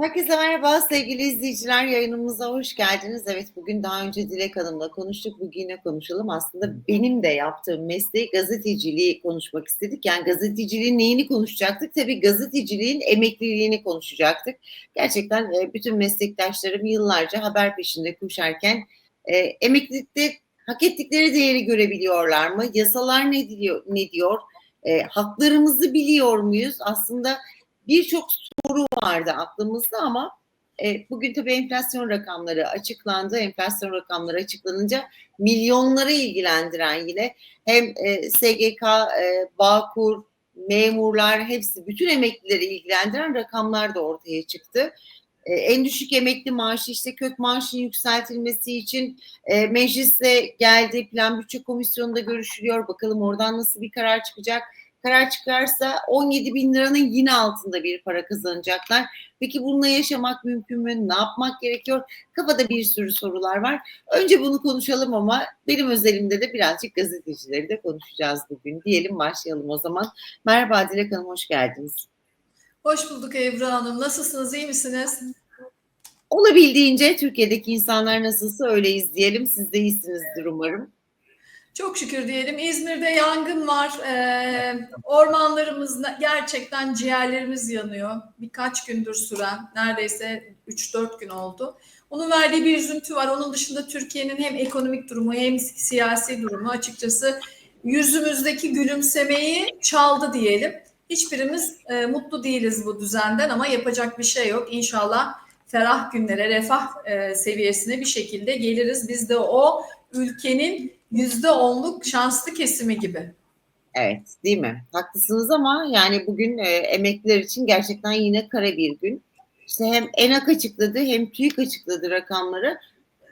Herkese merhaba sevgili izleyiciler yayınımıza hoş geldiniz. Evet bugün daha önce Dilek Hanım'la konuştuk. Bugün yine konuşalım. Aslında benim de yaptığım mesleği gazeteciliği konuşmak istedik. Yani gazeteciliğin neyini konuşacaktık? Tabii gazeteciliğin emekliliğini konuşacaktık. Gerçekten e, bütün meslektaşlarım yıllarca haber peşinde koşarken e, emeklilikte hak ettikleri değeri görebiliyorlar mı? Yasalar ne diyor? Ne diyor? E, haklarımızı biliyor muyuz? Aslında birçok soru vardı aklımızda ama e, bugün tabii enflasyon rakamları açıklandı. Enflasyon rakamları açıklanınca milyonları ilgilendiren yine hem e, SGK, e, Bağkur, memurlar hepsi bütün emeklileri ilgilendiren rakamlar da ortaya çıktı. E, en düşük emekli maaşı işte kök maaşın yükseltilmesi için e, meclise geldi. Plan bütçe komisyonunda görüşülüyor. Bakalım oradan nasıl bir karar çıkacak karar çıkarsa 17 bin liranın yine altında bir para kazanacaklar. Peki bununla yaşamak mümkün mü? Ne yapmak gerekiyor? Kafada bir sürü sorular var. Önce bunu konuşalım ama benim özelimde de birazcık gazetecileri de konuşacağız bugün. Diyelim başlayalım o zaman. Merhaba Dilek Hanım hoş geldiniz. Hoş bulduk Ebru Hanım. Nasılsınız? İyi misiniz? Olabildiğince Türkiye'deki insanlar nasılsa öyleyiz diyelim. Siz de iyisinizdir umarım. Çok şükür diyelim. İzmir'de yangın var. Ee, ormanlarımız gerçekten ciğerlerimiz yanıyor. Birkaç gündür süren, neredeyse 3-4 gün oldu. Onun verdiği bir üzüntü var. Onun dışında Türkiye'nin hem ekonomik durumu hem siyasi durumu açıkçası yüzümüzdeki gülümsemeyi çaldı diyelim. Hiçbirimiz e, mutlu değiliz bu düzenden ama yapacak bir şey yok. İnşallah ferah günlere, refah e, seviyesine bir şekilde geliriz. Biz de o ülkenin yüzde onluk şanslı kesimi gibi. Evet değil mi? Haklısınız ama yani bugün e, emekliler için gerçekten yine kara bir gün. İşte hem ENAK açıkladı hem TÜİK açıkladı rakamları.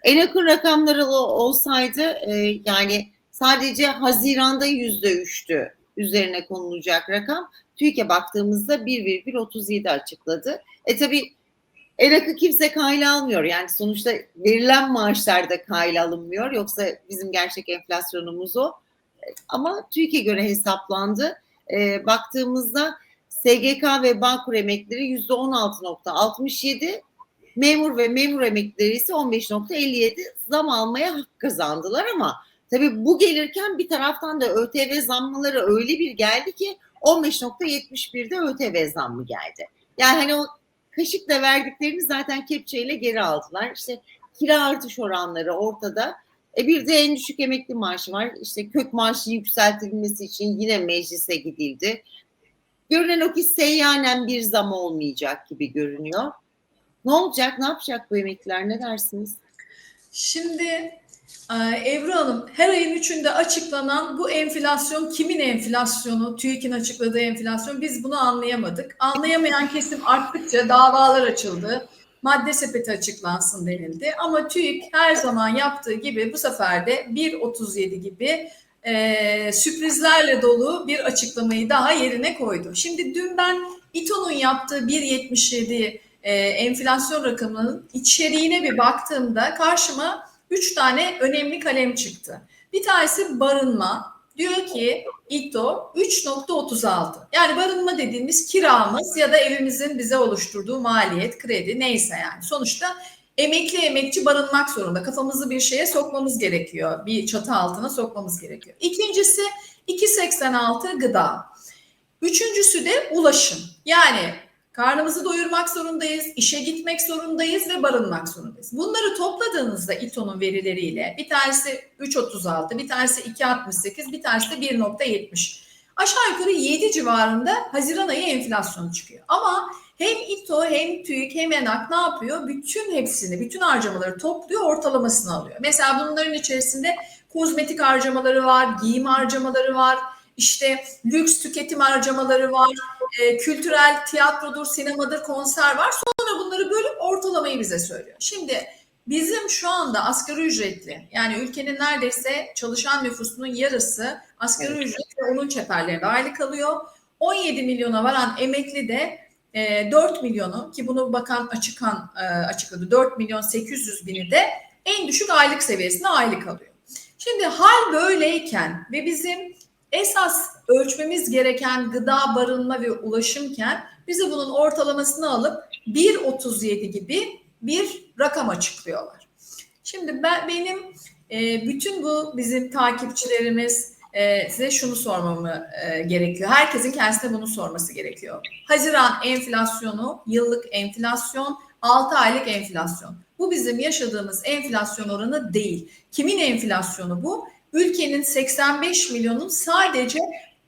ENAK'ın rakamları olsaydı e, yani sadece Haziran'da yüzde üçtü üzerine konulacak rakam. TÜİK'e baktığımızda 1,37 açıkladı. E tabi ERAK'ı kimse kayla almıyor. Yani sonuçta verilen maaşlar da kayla alınmıyor. Yoksa bizim gerçek enflasyonumuz o. Ama TÜİK'e göre hesaplandı. E, baktığımızda SGK ve Bağkur emekleri yüzde 16.67, memur ve memur emeklileri ise 15.57 zam almaya hak kazandılar ama tabii bu gelirken bir taraftan da ÖTV zammları öyle bir geldi ki 15.71'de ÖTV zammı geldi. Yani hani o kaşıkla verdiklerini zaten kepçeyle geri aldılar. İşte kira artış oranları ortada. E bir de en düşük emekli maaşı var. İşte kök maaşı yükseltilmesi için yine meclise gidildi. Görünen o ki seyyanen bir zam olmayacak gibi görünüyor. Ne olacak? Ne yapacak bu emekliler? Ne dersiniz? Şimdi ee, Ebru Hanım, her ayın üçünde açıklanan bu enflasyon kimin enflasyonu? TÜİK'in açıkladığı enflasyon. Biz bunu anlayamadık. Anlayamayan kesim arttıkça davalar açıldı. Madde sepeti açıklansın denildi. Ama TÜİK her zaman yaptığı gibi bu sefer de 1.37 gibi e, sürprizlerle dolu bir açıklamayı daha yerine koydu. Şimdi dün ben İTO'nun yaptığı 1.77 e, enflasyon rakamının içeriğine bir baktığımda karşıma üç tane önemli kalem çıktı. Bir tanesi barınma. Diyor ki İTO 3.36. Yani barınma dediğimiz kiramız ya da evimizin bize oluşturduğu maliyet, kredi neyse yani. Sonuçta emekli emekçi barınmak zorunda. Kafamızı bir şeye sokmamız gerekiyor. Bir çatı altına sokmamız gerekiyor. İkincisi 2.86 gıda. Üçüncüsü de ulaşım. Yani Karnımızı doyurmak zorundayız, işe gitmek zorundayız ve barınmak zorundayız. Bunları topladığınızda İTO'nun verileriyle bir tanesi 3.36, bir tanesi 2.68, bir tanesi de 1.70. Aşağı yukarı 7 civarında Haziran ayı enflasyonu çıkıyor. Ama hem İTO hem TÜİK hem ENAK ne yapıyor? Bütün hepsini, bütün harcamaları topluyor, ortalamasını alıyor. Mesela bunların içerisinde kozmetik harcamaları var, giyim harcamaları var, işte lüks tüketim harcamaları var, e, kültürel tiyatrodur, sinemadır, konser var. Sonra bunları bölüp ortalamayı bize söylüyor. Şimdi bizim şu anda asgari ücretli yani ülkenin neredeyse çalışan nüfusunun yarısı asgari evet. ücret ve onun çeperlerinde aylık alıyor. 17 milyona varan emekli de e, 4 milyonu ki bunu bakan açıkan e, açıkladı 4 milyon 800 bini de en düşük aylık seviyesinde aylık alıyor. Şimdi hal böyleyken ve bizim esas ölçmemiz gereken gıda, barınma ve ulaşımken bize bunun ortalamasını alıp 1.37 gibi bir rakam açıklıyorlar. Şimdi ben benim e, bütün bu bizim takipçilerimiz e, size şunu sormamı e, gerekiyor. Herkesin kendisine bunu sorması gerekiyor. Haziran enflasyonu, yıllık enflasyon, 6 aylık enflasyon. Bu bizim yaşadığımız enflasyon oranı değil. Kimin enflasyonu bu? Ülkenin 85 milyonun sadece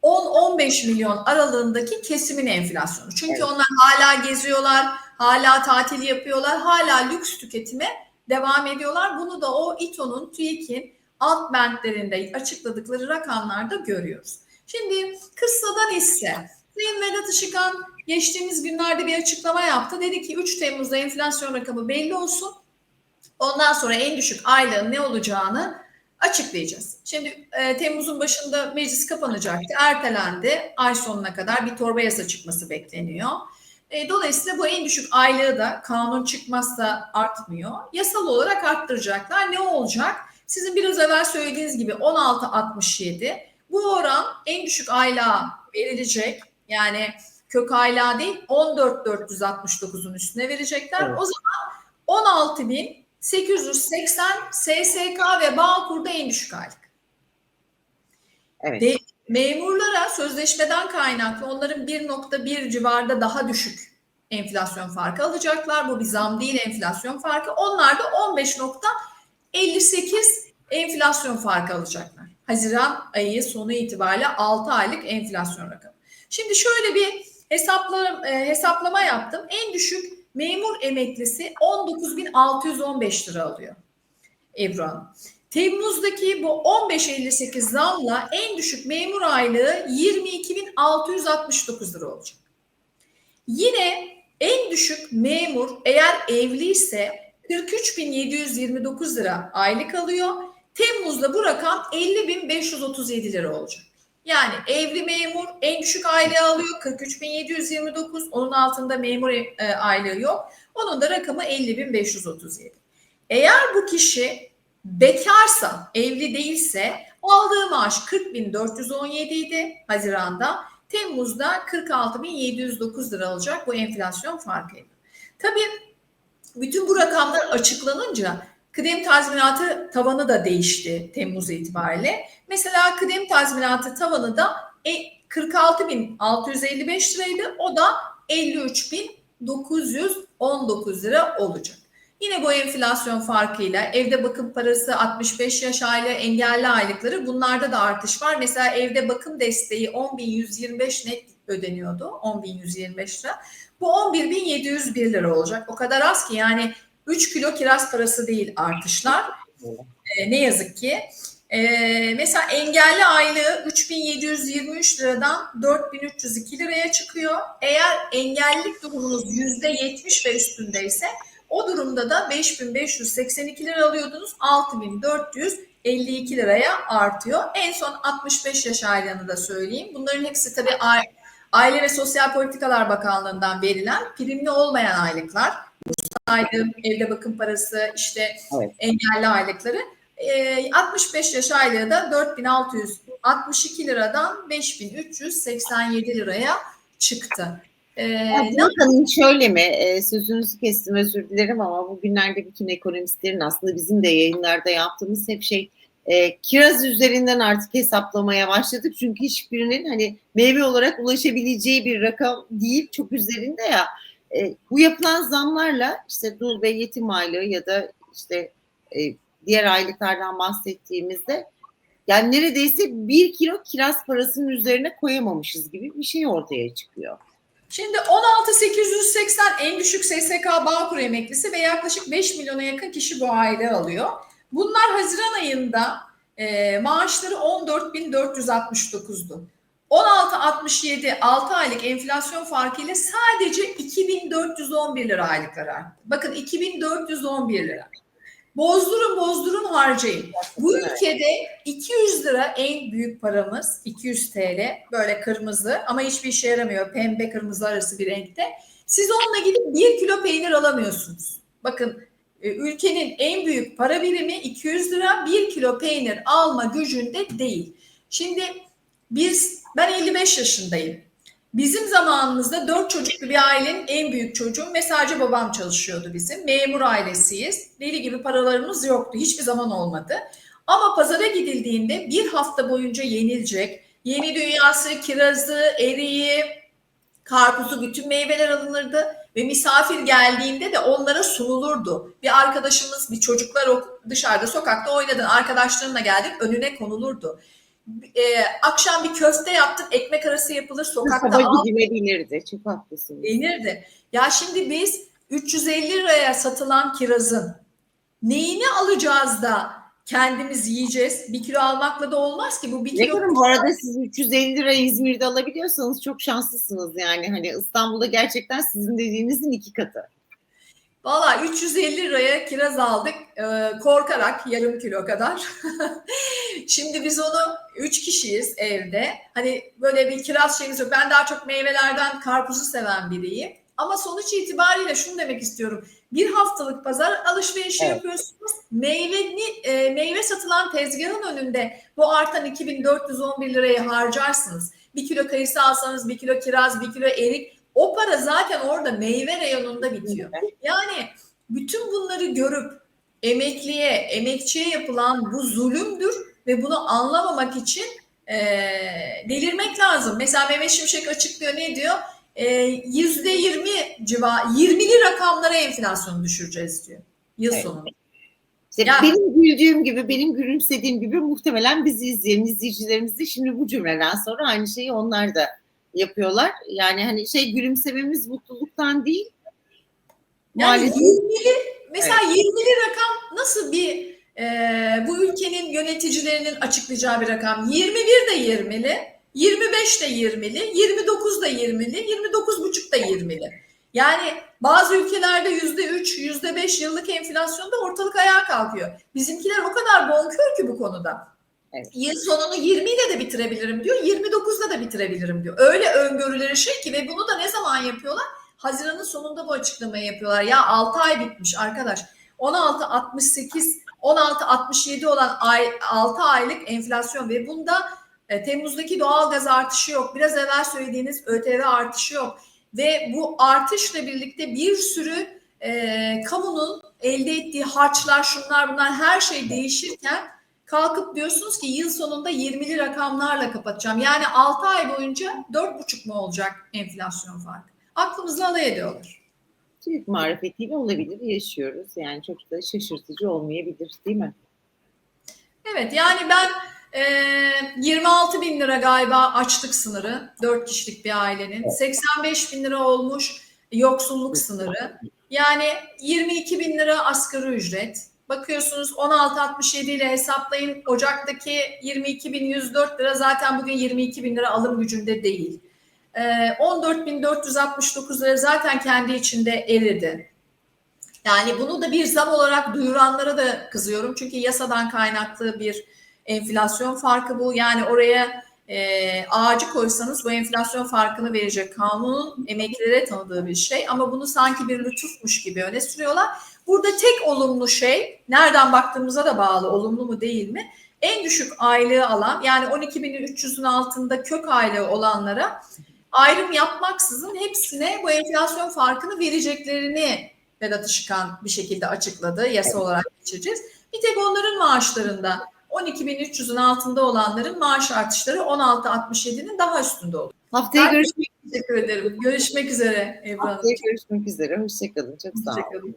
10-15 milyon aralığındaki kesimin enflasyonu. Çünkü Evet. onlar hala geziyorlar, hala tatil yapıyorlar, hala lüks tüketime devam ediyorlar. Bunu da o İTO'nun, TÜİK'in alt bentlerinde açıkladıkları rakamlarda görüyoruz. Şimdi kıssadan ise Sayın Vedat Işıkhan geçtiğimiz günlerde bir açıklama yaptı. Dedi ki 3 Temmuz'da enflasyon rakamı belli olsun. Ondan sonra en düşük aylığın ne olacağını açıklayacağız. Şimdi e, Temmuz'un başında meclis kapanacaktı. Ertelendi. Ay sonuna kadar bir torba yasa çıkması bekleniyor. E, dolayısıyla bu en düşük aylığı da kanun çıkmazsa artmıyor. Yasal olarak arttıracaklar. Ne olacak? Sizin biraz evvel söylediğiniz gibi 16.67. Bu oran en düşük aylığa verilecek. Yani kök aylığa değil 14.469'un üstüne verecekler. Evet. O zaman 16.880 SSK ve Bağkur'da en düşük aylık. Evet. De- memurlara sözleşmeden kaynaklı onların 1.1 civarda daha düşük enflasyon farkı alacaklar. Bu bir zam değil enflasyon farkı. Onlar da 15.58 enflasyon farkı alacaklar. Haziran ayı sonu itibariyle 6 aylık enflasyon rakamı. Şimdi şöyle bir hesapla, e, hesaplama yaptım. En düşük memur emeklisi 19.615 lira alıyor Ebru Hanım. Temmuz'daki bu 15.58 zamla en düşük memur aylığı 22.669 lira olacak. Yine en düşük memur eğer evliyse 43.729 lira aylık alıyor. Temmuz'da bu rakam 50.537 lira olacak. Yani evli memur en düşük aylığı alıyor 43.729. Onun altında memur e, aylığı yok. Onun da rakamı 50.537. Eğer bu kişi bekarsa, evli değilse aldığı maaş 40.417 idi Haziran'da. Temmuz'da 46.709 lira alacak bu enflasyon farkıyla. Tabii bütün bu rakamlar açıklanınca kıdem tazminatı tavanı da değişti Temmuz itibariyle. Mesela kıdem tazminatı tavanı da e, 46.655 liraydı. O da 53.919 lira olacak. Yine bu enflasyon farkıyla evde bakım parası 65 yaş aile engelli aylıkları bunlarda da artış var. Mesela evde bakım desteği 10.125 net ödeniyordu. 10.125 lira. Bu 11.701 lira olacak. O kadar az ki yani 3 kilo kiraz parası değil artışlar. Ee, ne yazık ki. Ee, mesela engelli aylığı 3723 liradan 4302 liraya çıkıyor. Eğer engellilik durumunuz %70 ve üstündeyse o durumda da 5582 lira alıyordunuz. 6452 liraya artıyor. En son 65 yaş aylığını da söyleyeyim. Bunların hepsi tabii Aile ve Sosyal Politikalar Bakanlığı'ndan verilen primli olmayan aylıklar. Aylığı, evde bakım parası, işte Evet. engelli aylıkları. Ee, 65 yaş aylığı da 4662 liradan 5387 liraya çıktı. Ee, ne Bakın şöyle mi, e, sözünüzü kestim özür dilerim ama bugünlerde bütün ekonomistlerin aslında bizim de yayınlarda yaptığımız hep şey e, kiraz üzerinden artık hesaplamaya başladık. Çünkü hiçbirinin hani meyve olarak ulaşabileceği bir rakam değil, çok üzerinde ya. E, bu yapılan zamlarla işte dul ve yetim aylığı ya da işte e, diğer aylıklardan bahsettiğimizde yani neredeyse bir kilo kiraz parasının üzerine koyamamışız gibi bir şey ortaya çıkıyor. Şimdi 16880 en düşük SSK Bağkur emeklisi ve yaklaşık 5 milyona yakın kişi bu aylığı alıyor. Bunlar Haziran ayında e, maaşları 14.469'du. 16.67 6 aylık enflasyon farkıyla sadece 2411 lira aylıklar arttı. Bakın 2411 lira. Bozdurun bozdurun harcayın. Bu ülkede 200 lira en büyük paramız 200 TL böyle kırmızı ama hiçbir işe yaramıyor pembe kırmızı arası bir renkte. Siz onunla gidip 1 kilo peynir alamıyorsunuz. Bakın ülkenin en büyük para birimi 200 lira 1 kilo peynir alma gücünde değil. Şimdi biz ben 55 yaşındayım. Bizim zamanımızda dört çocuklu bir ailenin en büyük çocuğum ve sadece babam çalışıyordu bizim. Memur ailesiyiz. Deli gibi paralarımız yoktu. Hiçbir zaman olmadı. Ama pazara gidildiğinde bir hafta boyunca yenilecek, yeni dünyası, kirazı, eriği, karpuzu, bütün meyveler alınırdı ve misafir geldiğinde de onlara sunulurdu. Bir arkadaşımız, bir çocuklar dışarıda sokakta oynadın, arkadaşlarınla geldin, önüne konulurdu. Ee, akşam bir köfte yaptık, ekmek arası yapılır, sokakta Sabah gidilebilirdi. Çok haklısınız. denirdi. Ya şimdi biz 350 liraya satılan kirazın neyini alacağız da kendimiz yiyeceğiz? Bir kilo almakla da olmaz ki bu bir kilo. kadar bu arada siz 350 lira İzmir'de alabiliyorsanız çok şanslısınız yani. Hani İstanbul'da gerçekten sizin dediğinizin iki katı. Valla 350 liraya kiraz aldık e, korkarak yarım kilo kadar. Şimdi biz onu 3 kişiyiz evde. Hani böyle bir kiraz şeyimiz yok. Ben daha çok meyvelerden karpuzu seven biriyim. Ama sonuç itibariyle şunu demek istiyorum. Bir haftalık pazar alışverişi Evet. yapıyorsunuz. Meyveni, e, meyve satılan tezgahın önünde bu artan 2411 lirayı harcarsınız. Bir kilo kayısı alsanız, bir kilo kiraz, bir kilo erik. O para zaten orada meyve reyonunda bitiyor. Yani bütün bunları görüp emekliye, emekçiye yapılan bu zulümdür ve bunu anlamamak için eee, delirmek lazım. Mesela Mehmet Şimşek açıklıyor ne diyor? Eee, Yüzde yirmi civar, 20'li rakamlara enflasyonu düşüreceğiz diyor yıl Evet. sonunda. İşte Ya- benim güldüğüm gibi, benim gülümsediğim gibi muhtemelen bizi izleyen izleyicilerimiz de şimdi bu cümleden sonra aynı şeyi onlar da yapıyorlar. Yani hani şey gülümsememiz mutluluktan değil. Yani Maalesef 20'li, mesela 20'li rakam nasıl bir eee, bu ülkenin yöneticilerinin açıklayacağı bir rakam? 21 de 20'li, 25 de 20'li, 29 da 20'li, 29 buçuk da 20'li. Yani bazı ülkelerde yüzde üç, yüzde beş yıllık enflasyonda ortalık ayağa kalkıyor. Bizimkiler o kadar bonkör ki bu konuda. Evet. Yıl sonunu 20 ile de bitirebilirim diyor, 29'da da bitirebilirim diyor. Öyle öngörüleri şey ki ve bunu da ne zaman yapıyorlar? Haziran'ın sonunda bu açıklamayı yapıyorlar. Ya 6 ay bitmiş arkadaş. 16 68 16 67 olan ay 6 aylık enflasyon ve bunda e, Temmuz'daki doğal gaz artışı yok. Biraz evvel söylediğiniz ÖTV artışı yok. Ve bu artışla birlikte bir sürü e, kamunun elde ettiği harçlar, şunlar bunlar her şey değişirken kalkıp diyorsunuz ki yıl sonunda 20'li rakamlarla kapatacağım. Yani 6 ay boyunca 4,5 mu olacak enflasyon farkı? Aklımızla alay ediyorlar. Türk marifetiyle olabilir, yaşıyoruz. Yani çok da şaşırtıcı olmayabilir değil mi? Evet yani ben e, 26 bin lira galiba açlık sınırı 4 kişilik bir ailenin. 85 bin lira olmuş yoksulluk sınırı. Yani 22 bin lira asgari ücret. Bakıyorsunuz 16.67 ile hesaplayın. Ocak'taki 22.104 lira zaten bugün 22 bin lira alım gücünde değil. E, 14.469 lira zaten kendi içinde eridi. Yani bunu da bir zam olarak duyuranlara da kızıyorum. Çünkü yasadan kaynaklı bir enflasyon farkı bu. Yani oraya e, ağacı koysanız bu enflasyon farkını verecek kanunun emeklilere tanıdığı bir şey. Ama bunu sanki bir lütufmuş gibi öne sürüyorlar. Burada tek olumlu şey, nereden baktığımıza da bağlı olumlu mu değil mi? En düşük aylığı alan yani 12.300'ün altında kök aylığı olanlara ayrım yapmaksızın hepsine bu enflasyon farkını vereceklerini Vedat Işıkhan bir şekilde açıkladı. Yasa olarak geçireceğiz. Bir tek onların maaşlarında 12.300'ün altında olanların maaş artışları 16.67'nin daha üstünde oldu. Haftaya Ben- görüşmek, Teşekkür ederim. Görüşmek üzere Ebru haftaya görüşmek üzere. Hoşçakalın. Çok sağ olun.